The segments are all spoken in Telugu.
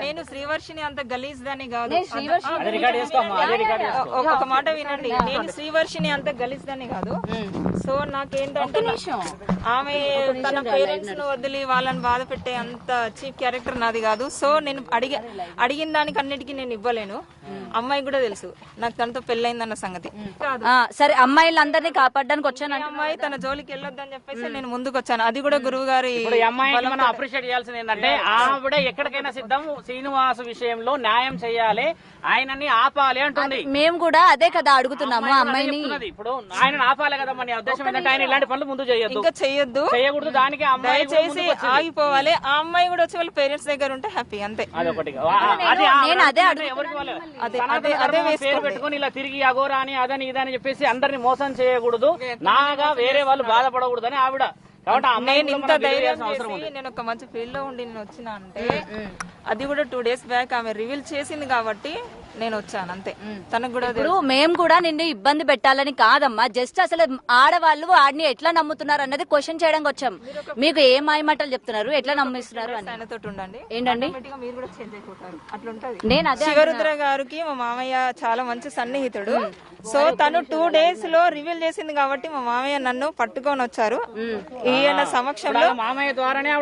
నేను శ్రీవర్షిని అంత గలీజ్ దాన్ని కాదు. నేను శ్రీవర్షిని అంత- అది రికార్డ్ చేసుకోమ్మా అదే రికార్డ్ చేసుకో. ఒక- ఒక మాట వినండి. నేను శ్రీవర్షిని అంత గలీజ్ దాన్ని కాదు సో నాకేంటంటే ఆమె తన పేరెంట్స్ను వదిలి వాళ్ళని బాధ పెట్టే అంత చీప్ క్యారెక్టర్ నాది కాదు. సో నేను అడిగి అడిగిన దానికి అన్నిటికీ నేను ఇవ్వలేను. అమ్మాయి కూడా తెలుసు. నాకు తనతో పెళ్ళైందన్న సంగతి. కాదు. ఆ, సరే అమ్మాయిలందరినీ కాపాడడానికి వచ్చానంటే అమ్మాయి తన జోలికి వెళ్ళొద్దని చెప్పేసి నేను ముందుకు వచ్చాను అది కూడా గురువు గారి ఇప్పుడు ఈ అమ్మాయిని మనం అప్రిషియేట్ చేయాల్సింది ఏంటంటే ఆవిడ ఎక్కడికైనా సిద్ధం శ్రీనివాస్ విషయంలో న్యాయం చేయాలి ఆయనని ఆపాలి అంటుంది. మేము కూడా అదే కదా అడుగుతున్నాము అమ్మాయిని. ఇప్పుడు ఆయన ఆపాలి కదమ్మా నీ ఉద్దేశం ఏంటంటే ఆయన ఇలాంటి పనులు ముందు చేయొద్దు. ఇంకా చెయ్యొద్దు చేయకూడదు దానికి అమ్మాయి వచ్చింది. ఆగిపోవాలి. ఆ అమ్మాయి కూడా వచ్చి వాళ్ళ పేరెంట్స్ దగ్గర ఉంటే హ్యాపీ అంతే. అదొకటి. నేను అదే. అదే అదే పేరు పెట్టుకొని ఇలా తిరిగి అగోరా అని అదని ఇదని చెప్పేసి అందరిని మోసం చేయకూడదు. నాగా వేరే వాళ్ళు బాధపడకూడదని ఆవిడ కాబట్టి నేను ఇంత ధైర్యం చేసి నేను ఒక మంచి ఫీల్డ్లో ఉండి నేను వచ్చిన అంటే అది కూడా టూ డేస్ బ్యాక్ ఆమె రివీల్ చేసింది కాబట్టి నేను వచ్చాను అంతే. తనకు కూడా ఇప్పుడు మేము కూడా నిన్ను ఇబ్బంది పెట్టాలని కాదమ్మా. జస్ట్ అసలు ఆడవాళ్ళు వాడిని ఎట్లా నమ్ముతున్నారు అన్నది క్వశ్చన్ చేయడానికి వచ్చాం. మీకు ఏ మాయమాటలు చెప్తున్నారు? ఎట్లా నమ్మిస్తున్నారు ఆయనతో ఉండండి. ఏంటండి? Automatic గా మీరు కూడా చేంజ్ అయిపోతారు. అట్లుంటది. నేను అదే శివరుద్ర గారికి మా మామయ్య చాలా మంచి సన్నిహితుడు. సో తను టూ డేస్లో రివీల్ చేసింది కాబట్టి మా మామయ్య నన్ను పట్టుకొని వచ్చారు. ఈయన సమక్షంలో మామయ్య ద్వారానే.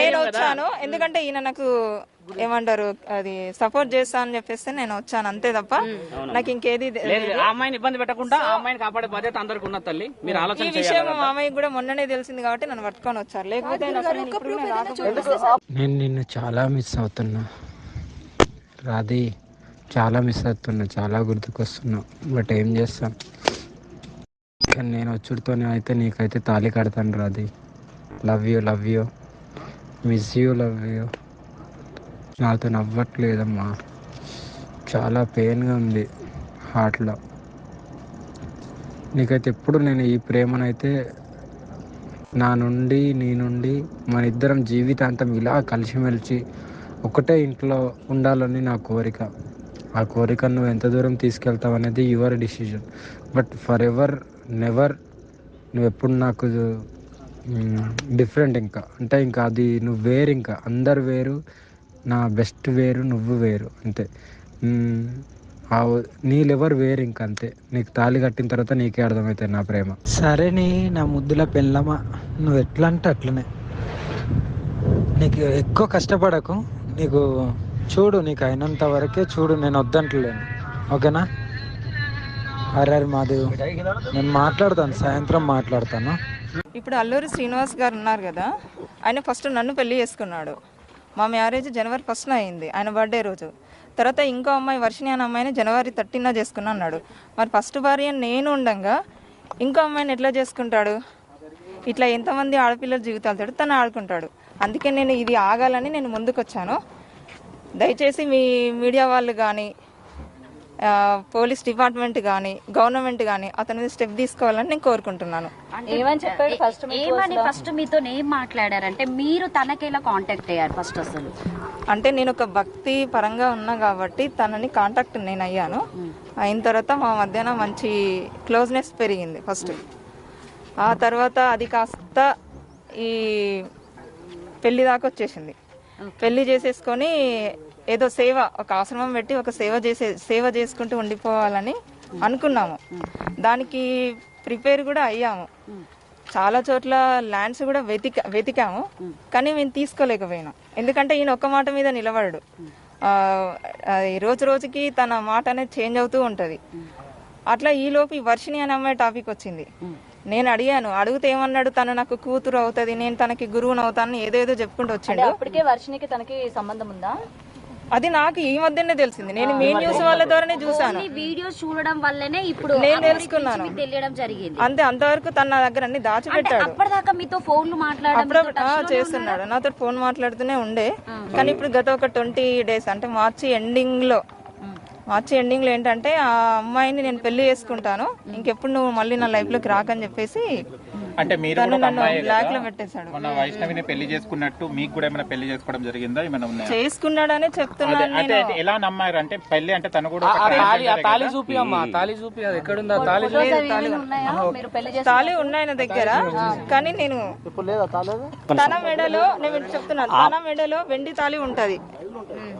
నేను. వచ్చాను. ఎందుకంటే ఈయన నాకు ఏమంటారు? అది సపోర్ట్ చేస్తా అని చెప్పేస్తే నేను వచ్చాను అంతే తప్ప నాకు ఇంకేది తె- లేదు. ఆ అమ్మాయిని ఇబ్బంది పెట్టకుండా ఆ అమ్మాయిని కాపాడే బాధ్యత అందరికి ఉన్న తల్లి. మీరు ఈ ఆలోచన విషయం చేయాలి మా మామయ్య కూడా మొన్ననే తెలిసింది కాబట్టి నన్ను పట్టుకొని వచ్చారు. లేకపోతే నేను నిన్ను చాలా మిస్ అవుతున్నా. రాధి చాలా మిస్ అవుతున్నా చాలా గుర్తుకొస్తున్నా. బట్ ఏం చేస్తాం? కానీ నేను వచ్చుడితోనే అయితే నీకైతే తాళి కడతాను Radhi. Love you love you miss you love you నాతో నవ్వట్లేదమ్మా. చాలా పెయిన్గా ఉంది హార్ట్లో నీకైతే ఎప్పుడు నేను ఈ ప్రేమనైతే నా నుండి నీ నుండి మన ఇద్దరం జీవితాంతం ఇలా కలిసిమెలిసి ఒకటే ఇంట్లో ఉండాలని నా కోరిక. ఆ కోరిక నువ్వు ఎంత దూరం తీసుకెళ్తావు అనేది your decision but forever never నువ్వు ఎప్పుడు నాకు డిఫరెంట్ ఇంకా. అంటే ఇంకా అది నువ్వు వేరు ఇంకా. అందరు వేరు నా బెస్ట్ వేరు నువ్వు వేరు అంతే. నీ లెవర్ వేరు ఇంకా అంతే. నీకు తాళి కట్టిన తర్వాత నీకే అర్థమవుతుంది నా ప్రేమ. సరే నీ నా ముద్దుల పెళ్ళమా? నువ్వు ఎట్లా అంటే అట్లనే. నీకు ఎక్కువ కష్టపడకు. నీకు చూడు నీకు అయినంత వరకే చూడు నేను వద్దంటలేను. ఓకేనా? అరే అరే మాదేవ్ నేను మాట్లాడతాను సాయంత్రం మాట్లాడతాను. ఇప్పుడు అల్లూరి శ్రీనివాస్ గారు ఉన్నారు కదా ఆయన ఫస్ట్ నన్ను పెళ్ళి చేసుకున్నాడు. మా మ్యారేజ్ జనవరి ఫస్ట్న అయింది. ఆయన బర్త్డే రోజు. తర్వాత ఇంకో అమ్మాయి వర్షిణి అనే అమ్మాయిని జనవరి థర్టీన చేసుకున్నా అన్నాడు. మరి ఫస్ట్ భార్య నేను ఉండంగా ఇంకో అమ్మాయిని ఎట్లా చేసుకుంటాడు? ఇట్లా ఎంతమంది ఆడపిల్లల జీవితాలతో తను ఆడుకుంటాడు. అందుకే నేను ఇది ఆగాలని నేను ముందుకు వచ్చాను దయచేసి మీ మీడియా వాళ్ళు కానీ పోలీస్ డిపార్ట్మెంట్ కానీ గవర్నమెంట్ కానీ అతని మీద స్టెప్ తీసుకోవాలని నేను కోరుకుంటున్నాను. ఏమని చెప్పాడు ఫస్ట్ ఏమని ఫస్ట్ మీతో ఏం మాట్లాడారంటే మీరు తనకి ఎలా కాంటాక్ట్ అయ్యారు ఫస్ట్ అసలు? అంటే నేను ఒక భక్తి పరంగా ఉన్నా కాబట్టి తనని కాంటాక్ట్ నేను అయ్యాను. అయిన తర్వాత మా మధ్యన మంచి క్లోజ్నెస్ పెరిగింది ఫస్ట్ ఆ తర్వాత అది కాస్త ఈ పెళ్ళి దాకా వచ్చేసింది. పెళ్ళి చేసేసుకొని ఏదో సేవ ఒక ఆశ్రమం పెట్టి ఒక సేవ చేసే సేవ చేసుకుంటూ ఉండిపోవాలని అనుకున్నాము. దానికి ప్రిపేర్ కూడా అయ్యాము. చాలా చోట్ల ల్యాండ్స్ కూడా వెతిక వెతికాము. కానీ మేము తీసుకోలేకపోయినాం. ఎందుకంటే ఈయన ఒక్క మాట మీద నిలబడడు. రోజు రోజుకి తన మాట అనేది చేంజ్ అవుతూ ఉంటది. అట్లా ఈ లోపు ఈ వర్షిణి అనే అమ్మాయి టాపిక్ వచ్చింది. నేను అడిగాను అడిగితే ఏమన్నాడు? తను నాకు కూతురు అవుతుంది నేను తనకి గురువుని అవుతాను ఏదేదో చెప్పుకుంటూ వచ్చిండు. అప్పటికే వర్షినికి తనకి సంబంధం ఉందా? అది నాకు ఈ మధ్యనే తెలిసింది. నేను మీ న్యూస్ వాళ్ళ ద్వారానే చూసాను వీడియోస్ చూడడం వల్లనే ఇప్పుడు నేను తెలుసుకున్నాను. తెలియడం జరిగింది. అంతే అంతవరకు తన నా దగ్గర అన్ని దాచిపెట్టాడు. అప్పటిదాకా మీతో ఫోన్లు మాట్లాడడం చేస్తున్నాడు. నాతో ఫోన్ మాట్లాడుతూనే ఉండే. కానీ ఇప్పుడు గత ఒక ట్వంటీ డేస్ అంటే మార్చి ఎండింగ్లో మార్చి ఎండింగ్లో ఏంటంటే ఆ అమ్మాయిని నేను పెళ్ళి చేసుకుంటాను. ఇంకెప్పుడు నువ్వు మళ్ళీ నా లైఫ్లోకి రాకని చెప్పేసి అంటే మీరు తను కూడా ఒక నన్ను అమ్మాయే బ్లాక్లో కదా పెట్టేశాడు. మొన్న వైష్ణవిని పెళ్ళి చేసుకున్నట్టు మీకు కూడా ఏమైనా పెళ్ళి చేసుకోవడం జరిగిందా? ఏమైనా ఉన్నాయా? చేసుకున్నాడనే అదే చెప్తున్నాను అంటే నేను ఎలా నమ్మారు? అంటే పెళ్ళి అంటే తను కూడా ఆ ఒక తాళి ఆ transgender తాళి కదా? చూపి అమ్మా తాళి చూపి అది ఎక్కడుందా? తాళి ఫొటోస్ అవి ఏమైనా ఉన్నాయా? మీరు పెళ్ళి చేసి తాళి ఉన్నాయి నా దగ్గర. కానీ నేను తన మెడలో నేను చెప్తున్నాను తన మెడలో వెండి తాళి ఉంటది.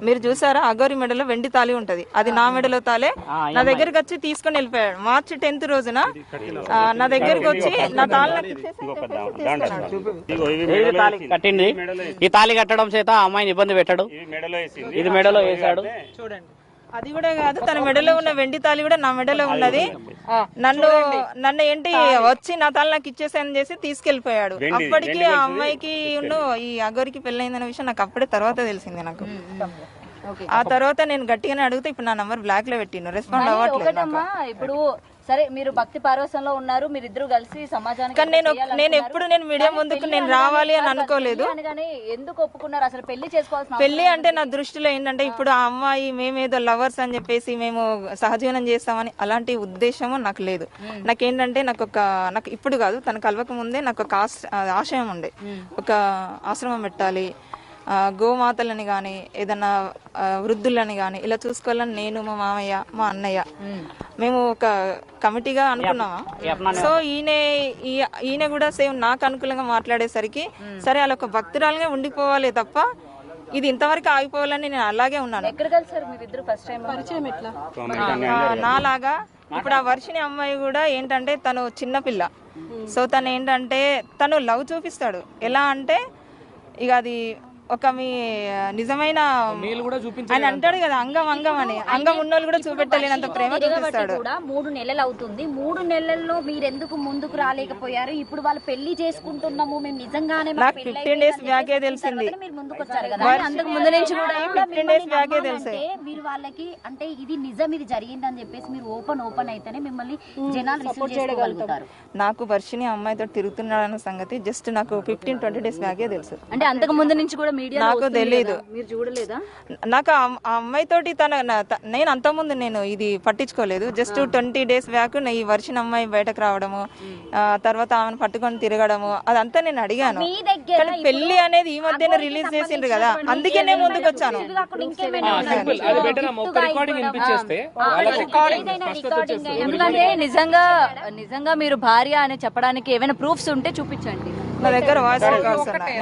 మీరు చూసారా? అగోరి మెడలో వెండి తాళి ఉంటది. అది నా మెడలో తాలే నా దగ్గరికి వచ్చి తీసుకొని వెళ్ళిపోయాడు. మార్చి టెన్త్ రోజున నా దగ్గరికి వచ్చి నా తాళి కట్టింది. ఈ తాళి కట్టడం చేత ఆ అమ్మాయిని ఇబ్బంది పెట్టాడు. ఇది మెడలో వేసాడు అది కూడా కాదు తన మెడలో ఉన్న వెండి తాళి కూడా నా మెడలో ఉన్నది. నన్ను నన్ను ఏంటి వచ్చి నా తాళి నాకు ఇచ్చేసాను చేసి తీసుకెళ్ళిపోయాడు అప్పటికి ఆ అమ్మాయికి ఉన్ను ఈ అగోరికి పెళ్ళైందనే విషయం నాకు అప్పుడే తర్వాత తెలిసింది నాకు. ఆ తర్వాత నేను గట్టిగానే అడిగితే ఇప్పుడు నా నంబర్ బ్లాక్లో పెట్టిను రెస్పాండ్ అవ్వట్లేదు ఇప్పుడు సరే మీరు భక్తి పార్వసంలో ఉన్నారు మీరిద్దరు కలిసి సమాజానికి కానీ నేను. నేను ఎప్పుడు నేను మీడియా ముందుకు నేను రావాలి అని అనుకోలేదు. అనగానే ఎందుకు ఒప్పుకున్నారు? అసలు పెళ్ళి చేసుకోవాల్సిన పెళ్ళి అంటే నా దృష్టిలో ఏంటంటే ఇప్పుడు ఆ అమ్మాయి మేమేదో లవర్స్ అని చెప్పేసి మేము సహజీవనం చేస్తామని అలాంటి ఉద్దేశము నాకు లేదు. నాకేంటంటే నాకు ఒక నాకు ఇప్పుడు కాదు తన కలవక ముందే నాకు ఒక ఆశ- ఆశయం ఉండే. ఒక ఆశ్రమం పెట్టాలి గోమాతలని కానీ ఏదన్నా వృద్ధులని కానీ ఇలా చూసుకోవాలని నేను మా మామయ్య మా అన్నయ్య. మేము ఒక కమిటీగా అనుకున్నామా? సో ఈయన ఈ- ఈయన కూడా సేమ్ నాకు అనుకూలంగా మాట్లాడేసరికి సరే అలా ఒక భక్తురాలుగా ఉండిపోవాలి తప్ప ఇది ఇంతవరకు ఆగిపోవాలని నేను అలాగే ఉన్నాను. నాలాగా ఇప్పుడు ఆ వర్షిని అమ్మాయి కూడా ఏంటంటే తను చిన్న పిల్ల. సో తను ఏంటంటే తను లవ్ చూపిస్తాడు. ఎలా అంటే ఇక అది ఒక మీ నిజమైన కూడా ఆయన అంటాడు కదా అంగం అంగం అని. అంగం ఉన్నోళ్ళు కూడా చూపెట్టలేనంత ప్రేమ చూపిస్తాడు. కూడా మూడు నెలలు అవుతుంది. మూడు నెలల్లో మీరు ఎందుకు ముందుకు రాలేకపోయారు? ఇప్పుడు వాళ్ళు పెళ్ళి చేసుకుంటున్నాము మేము నిజంగానే నాకు ఫిఫ్టీన్ డేస్ బ్యాకే తెలిసింది. మీరు ముందుకు వచ్చారు కదా అంతకు ముందు నుంచి కూడా ఫిఫ్టీన్ డేస్ బ్యాకే తెలిసే. అంటే మీరు వాళ్ళకి అంటే ఇది నిజం ఇది జరిగిందని చెప్పేసి మీరు ఓపెన్ ఓపెన్ అయితేనే మిమ్మల్ని జనాలు రిసీవ్ చేసుకోగలుగుతారు. నాకు వర్షిని అమ్మాయితో తిరుగుతున్నాడన్న సంగతి జస్ట్ నాకు ఫిఫ్టీన్ ట్వంటీ డేస్ బ్యాకే తెలుసు. అంటే అంతకు ముందు నుంచి కూడా మీడియా నాకు తెలీదు. మీరు చూడలేదా? నాకు ఆ ఆ అమ్మాయితోటి తన త- నేను అంతకుముందు నేను ఇది పట్టించుకోలేదు. జస్ట్ ట్వంటీ డేస్ బ్యాక్ ఈ వర్షిన అమ్మాయి బయటకు రావడము ఆ, తర్వాత ఆమెను పట్టుకొని తిరగడము అదంతా నేను అడిగాను. మీ దగ్గర కానీ పెళ్ళి అనేది ఈ మధ్యనే రిలీజ్ చేసిండ్రు కదా అందుకే నేను ముందుకు వచ్చాను. ఇది కాకుండా ఇంకేమైనా సింపుల్ అది బెటర్ అమ్మ ఒక్క రికార్డింగ్ వినిపించేస్తే. ఏదైనా రికార్డింగ్ అయినా ఎందుకంటే నిజంగా నిజంగా మీరు భార్య అని చెప్పడానికి ఏమైనా ప్రూఫ్స్ ఉంటే చూపించండి. నా దగ్గర వాయిస్ రికార్డ్స్ ఉన్నాయి.